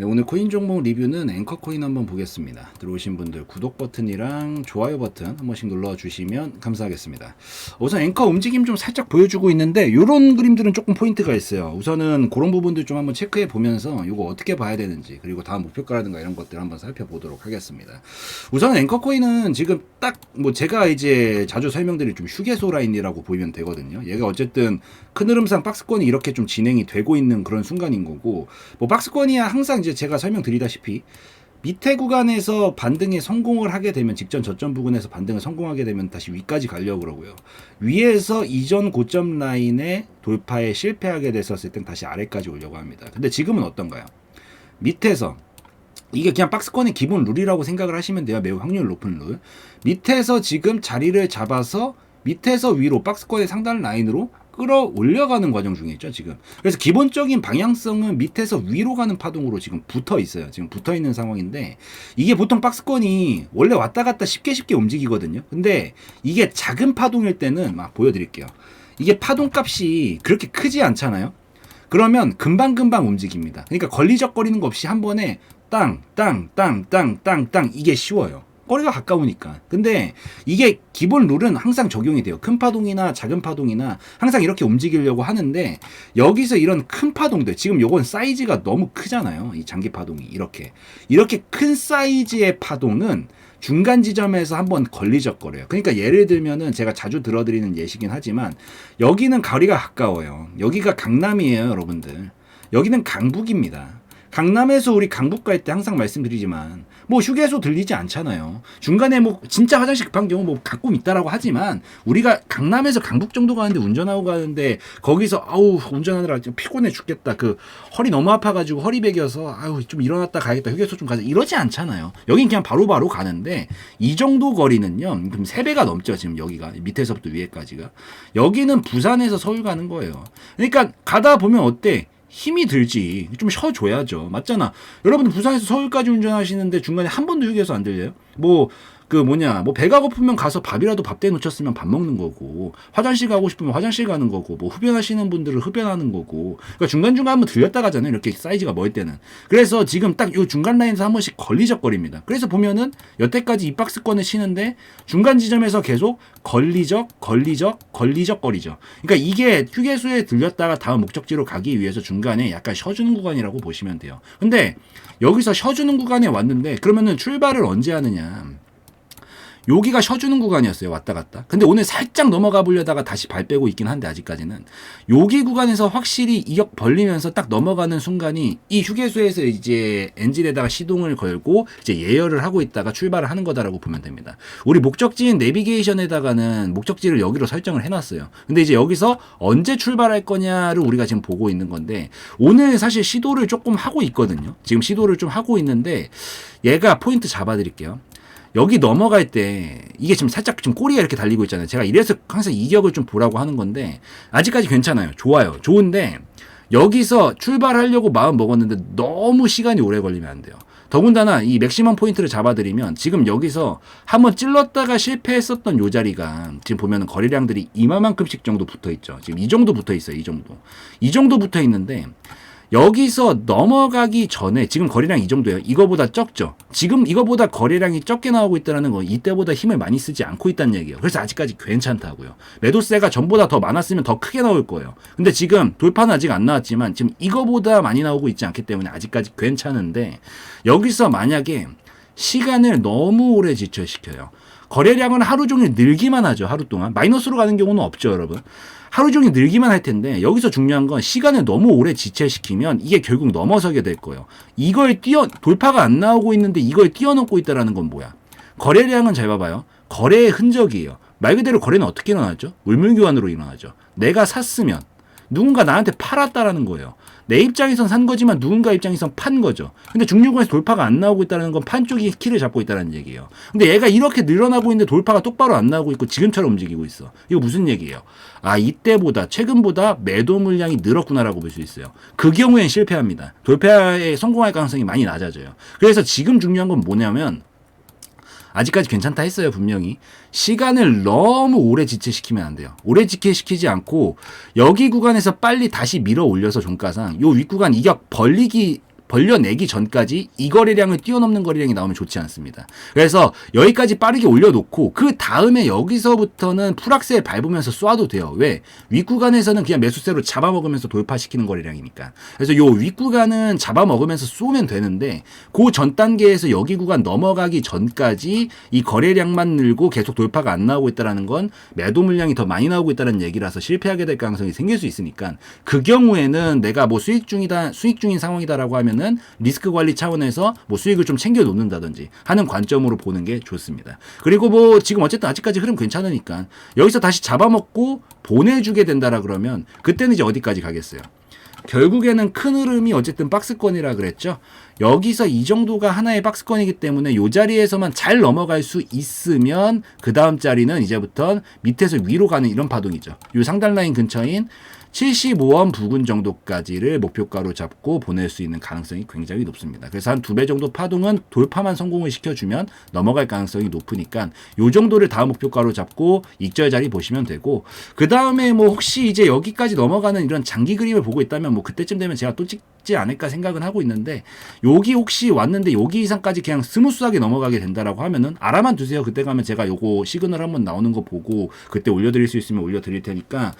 네, 오늘 코인 종목 리뷰는 앵커 코인 한번 보겠습니다. 들어오신 분들 구독 버튼이랑 좋아요 버튼 한 번씩 눌러 주시면 감사하겠습니다. 우선 앵커 움직임 좀 살짝 보여주고 있는데 이런 그림들은 조금 포인트가 있어요. 우선은 그런 부분들 좀 한번 체크해 보면서 이거 어떻게 봐야 되는지 그리고 다음 목표가라든가 이런 것들 한번 살펴보도록 하겠습니다. 우선 앵커 코인은 지금 딱 뭐 제가 이제 자주 설명드릴 좀 휴게소 라인이라고 보이면 되거든요. 얘가 어쨌든 큰 흐름상 박스권이 이렇게 좀 진행이 되고 있는 그런 순간인 거고 뭐 박스권이야 항상 이제 제가 설명드리다시피 밑에 구간에서 반등에 성공을 하게 되면 직전 저점 부근에서 반등을 성공하게 되면 다시 위까지 가려고 그러고요. 위에서 이전 고점 라인의 돌파에 실패하게 됐었을 땐 다시 아래까지 오려고 합니다. 근데 지금은 어떤가요? 밑에서 이게 그냥 박스권의 기본 룰이라고 생각을 하시면 돼요. 매우 확률 높은 룰. 밑에서 지금 자리를 잡아서 밑에서 위로 박스권의 상단 라인으로 끌어올려가는 과정 중에 있죠, 지금. 그래서 기본적인 방향성은 밑에서 위로 가는 파동으로 지금 붙어 있어요. 지금 붙어 있는 상황인데, 이게 보통 박스권이 원래 왔다 갔다 쉽게 쉽게 움직이거든요. 근데 이게 작은 파동일 때는 막 보여드릴게요. 이게 파동값이 그렇게 크지 않잖아요. 그러면 금방금방 움직입니다. 그러니까 걸리적거리는 거 없이 한 번에 땅, 땅, 땅, 땅, 땅, 땅 이게 쉬워요. 거리가 가까우니까. 근데 이게 기본 룰은 항상 적용이 돼요. 큰 파동이나 작은 파동이나 항상 이렇게 움직이려고 하는데 여기서 이런 큰 파동들 지금 요건 사이즈가 너무 크잖아요. 이 장기 파동이 이렇게 이렇게 큰 사이즈의 파동은 중간 지점에서 한번 걸리적거려요. 그러니까 예를 들면은 제가 자주 들어드리는 예시긴 하지만 여기는 거리가 가까워요. 여기가 강남이에요, 여러분들. 여기는 강북입니다. 강남에서 우리 강북 갈 때 항상 말씀드리지만 뭐 휴게소 들리지 않잖아요. 중간에 뭐 진짜 화장실 급한 경우 뭐 가끔 있다라고 하지만 우리가 강남에서 강북 정도 가는데 운전하고 가는데 거기서 아우 운전하느라 좀 피곤해 죽겠다. 그 허리 너무 아파가지고 허리 베겨서 아우 좀 일어났다 가야겠다. 휴게소 좀 가자. 이러지 않잖아요. 여긴 그냥 바로 바로 가는데 이 정도 거리는요. 그럼 세 배가 넘죠. 지금 여기가 밑에서부터 위에까지가 여기는 부산에서 서울 가는 거예요. 그러니까 가다 보면 어때? 힘이 들지. 좀 쉬어줘야죠. 맞잖아. 여러분들 부산에서 서울까지 운전하시는데 중간에 한 번도 휴게소 안 들려요? 뭐, 그 뭐냐, 뭐 배가 고프면 가서 밥이라도 밥대 놓쳤으면 밥 먹는 거고, 화장실 가고 싶으면 화장실 가는 거고, 뭐 흡연하시는 분들은 흡연하는 거고, 그러니까 중간 중간 한번 들렸다 가잖아요. 이렇게 사이즈가 멀 때는. 그래서 지금 딱 요 중간 라인에서 한 번씩 걸리적거립니다. 그래서 보면은 여태까지 이 박스권을 치는데 중간 지점에서 계속 걸리적, 걸리적, 걸리적거리죠. 그러니까 이게 휴게소에 들렸다가 다음 목적지로 가기 위해서 중간에 약간 쉬어주는 구간이라고 보시면 돼요. 근데 여기서 쉬어주는 구간에 왔는데 그러면은 출발을 언제 하느냐. 여기가 쉬어주는 구간이었어요. 왔다 갔다. 근데 오늘 살짝 넘어가 보려다가 다시 발 빼고 있긴 한데 아직까지는 여기 구간에서 확실히 이역 벌리면서 딱 넘어가는 순간이 이 휴게소에서 이제 엔진에다가 시동을 걸고 이제 예열을 하고 있다가 출발을 하는 거다라고 보면 됩니다. 우리 목적지인 내비게이션에다가는 목적지를 여기로 설정을 해놨어요. 근데 이제 여기서 언제 출발할 거냐를 우리가 지금 보고 있는 건데 오늘 사실 시도를 조금 하고 있거든요. 지금 시도를 좀 하고 있는데 얘가 포인트 잡아드릴게요. 여기 넘어갈 때 이게 지금 살짝 지금 꼬리가 이렇게 달리고 있잖아요. 제가 이래서 항상 이격을 좀 보라고 하는 건데 아직까지 괜찮아요. 좋아요. 좋은데 여기서 출발하려고 마음 먹었는데 너무 시간이 오래 걸리면 안 돼요. 더군다나 이 맥시멈 포인트를 잡아드리면 지금 여기서 한번 찔렀다가 실패했었던 요 자리가 지금 보면은 거래량들이 이만큼씩 정도 붙어 있죠. 지금 이 정도 붙어 있어요. 이 정도. 이 정도 붙어 있는데 여기서 넘어가기 전에 지금 거래량 이 정도예요. 이거보다 적죠. 지금 이거보다 거래량이 적게 나오고 있다는 건 이때보다 힘을 많이 쓰지 않고 있다는 얘기예요. 그래서 아직까지 괜찮다고요. 매도세가 전보다 더 많았으면 더 크게 나올 거예요. 근데 지금 돌파는 아직 안 나왔지만 지금 이거보다 많이 나오고 있지 않기 때문에 아직까지 괜찮은데 여기서 만약에 시간을 너무 오래 지체시켜요. 거래량은 하루 종일 늘기만 하죠. 하루 동안. 마이너스로 가는 경우는 없죠, 여러분. 하루 종일 늘기만 할 텐데 여기서 중요한 건 시간을 너무 오래 지체시키면 이게 결국 넘어서게 될 거예요. 이걸 뛰어 돌파가 안 나오고 있는데 이걸 뛰어넘고 있다라는 건 뭐야? 거래량은 잘 봐봐요. 거래의 흔적이에요. 말 그대로 거래는 어떻게 일어나죠? 물물교환으로 일어나죠. 내가 샀으면 누군가 나한테 팔았다라는 거예요. 내 입장에선 산 거지만 누군가 입장에선 판 거죠. 근데 중류권에서 돌파가 안 나오고 있다는 건 판 쪽이 키를 잡고 있다는 얘기예요. 근데 얘가 이렇게 늘어나고 있는데 돌파가 똑바로 안 나오고 있고 지금처럼 움직이고 있어. 이거 무슨 얘기예요? 아, 이때보다 최근보다 매도 물량이 늘었구나라고 볼 수 있어요. 그 경우엔 실패합니다. 돌파에 성공할 가능성이 많이 낮아져요. 그래서 지금 중요한 건 뭐냐면 아직까지 괜찮다 했어요, 분명히. 시간을 너무 오래 지체시키면 안 돼요. 오래 지체시키지 않고 여기 구간에서 빨리 다시 밀어 올려서 종가상 요 윗구간 이격 벌리기 벌려내기 전까지 이 거래량을 뛰어넘는 거래량이 나오면 좋지 않습니다. 그래서 여기까지 빠르게 올려놓고 그 다음에 여기서부터는 풀악셀 밟으면서 쏴도 돼요. 왜? 윗구간에서는 그냥 매수세로 잡아먹으면서 돌파시키는 거래량이니까. 그래서 요 윗구간은 잡아먹으면서 쏘면 되는데 그 전 단계에서 여기 구간 넘어가기 전까지 이 거래량만 늘고 계속 돌파가 안 나오고 있다라는 건 매도 물량이 더 많이 나오고 있다는 얘기라서 실패하게 될 가능성이 생길 수 있으니까 그 경우에는 내가 뭐 수익 중이다 수익 중인 상황이다라고 하면 은 리스크 관리 차원에서 뭐 수익을 좀 챙겨 놓는다든지 하는 관점으로 보는 게 좋습니다. 그리고 뭐 지금 어쨌든 아직까지 흐름 괜찮으니까 여기서 다시 잡아먹고 보내주게 된다라 그러면 그때는 이제 어디까지 가겠어요? 결국에는 큰 흐름이 어쨌든 박스권이라 그랬죠. 여기서 이 정도가 하나의 박스권이기 때문에 이 자리에서만 잘 넘어갈 수 있으면 그 다음 자리는 이제부터 밑에서 위로 가는 이런 파동이죠. 이 상단 라인 근처인 75원 부근 정도까지를 목표가로 잡고 보낼 수 있는 가능성이 굉장히 높습니다. 그래서 한 두 배 정도 파동은 돌파만 성공을 시켜주면 넘어갈 가능성이 높으니까 요 정도를 다음 목표가로 잡고 익절 자리 보시면 되고 그 다음에 뭐 혹시 이제 여기까지 넘어가는 이런 장기 그림을 보고 있다면 뭐 그때쯤 되면 제가 또 찍 지 않을까 생각은 하고 있는데 여기 혹시 왔는데 여기 이상까지 그냥 스무스하게 넘어가게 된다라고 하면은 알아만 두세요. 그때 가면 제가 요거 시그널 한번 나오는 거 보고 그때 올려드릴 수 있으면 올려드릴 테니까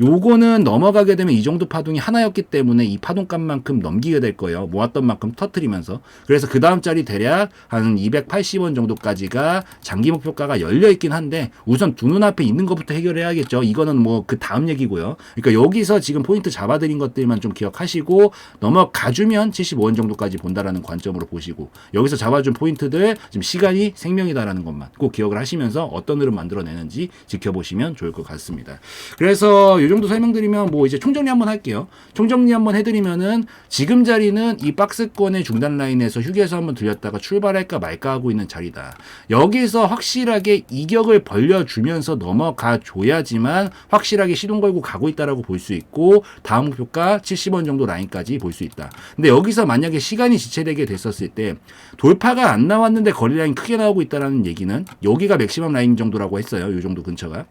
요거는 넘어가게 되면 이 정도 파동이 하나였기 때문에 이 파동값만큼 넘기게 될 거예요. 모았던 만큼 터트리면서. 그래서 그 다음 자리 대략 한 280원 정도까지가 장기 목표가가 열려 있긴 한데 우선 두 눈앞에 있는 것부터 해결해야겠죠. 이거는 뭐 그 다음 얘기고요. 그러니까 여기서 지금 포인트 잡아드린 것들만 좀 기억하시고 넘어가주면 75원 정도까지 본다라는 관점으로 보시고 여기서 잡아준 포인트들 지금 시간이 생명이다라는 것만 꼭 기억을 하시면서 어떤 흐름 만들어내는지 지켜보시면 좋을 것 같습니다. 그래서 이 정도 설명드리면 뭐 이제 총정리 한번 할게요. 총정리 한번 해드리면은 지금 자리는 이 박스권의 중단 라인에서 휴게소 한번 들렸다가 출발할까 말까 하고 있는 자리다. 여기서 확실하게 이격을 벌려주면서 넘어가 줘야지만 확실하게 시동 걸고 가고 있다라고 볼 수 있고 다음 목표가 70원 정도 라인까지 볼 수 있다. 근데 여기서 만약에 시간이 지체되게 됐었을 때 돌파가 안 나왔는데 거래량이 크게 나오고 있다라는 얘기는 여기가 맥시멈 라인 정도라고 했어요. 이 정도 근처가.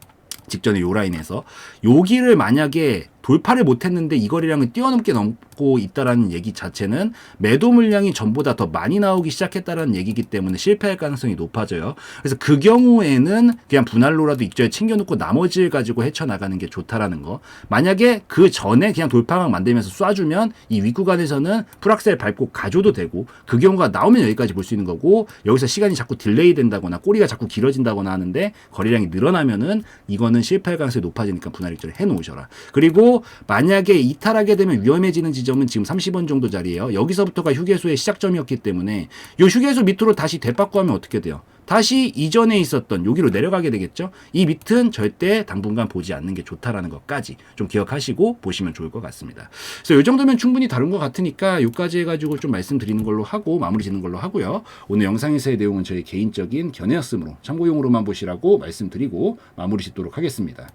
직전에 요 라인에서. 여기를 만약에 돌파를 못했는데 이 거래량을 뛰어넘게 넘고 있다라는 얘기 자체는 매도 물량이 전보다 더 많이 나오기 시작했다라는 얘기이기 때문에 실패할 가능성이 높아져요. 그래서 그 경우에는 그냥 분할로라도 익절에 챙겨놓고 나머지를 가지고 헤쳐나가는 게 좋다라는 거. 만약에 그 전에 그냥 돌파막 만들면서 쏴주면 이 윗구간에서는 풀악셀 밟고 가줘도 되고 그 경우가 나오면 여기까지 볼 수 있는 거고 여기서 시간이 자꾸 딜레이 된다거나 꼬리가 자꾸 길어진다거나 하는데 거래량이 늘어나면은 이거는 실패할 가능성이 높아지니까 분할 익절을 해놓으셔라. 그리고 만약에 이탈하게 되면 위험해지는 지점은 지금 30원 정도 자리예요. 여기서부터가 휴게소의 시작점이었기 때문에 이 휴게소 밑으로 다시 대받고 하면 어떻게 돼요? 다시 이전에 있었던 여기로 내려가게 되겠죠. 이 밑은 절대 당분간 보지 않는 게 좋다라는 것까지 좀 기억하시고 보시면 좋을 것 같습니다. 그래서 이 정도면 충분히 다른 것 같으니까 여기까지 해가지고 좀 말씀드리는 걸로 하고 마무리 짓는 걸로 하고요. 오늘 영상에서의 내용은 저희 개인적인 견해였으므로 참고용으로만 보시라고 말씀드리고 마무리 짓도록 하겠습니다.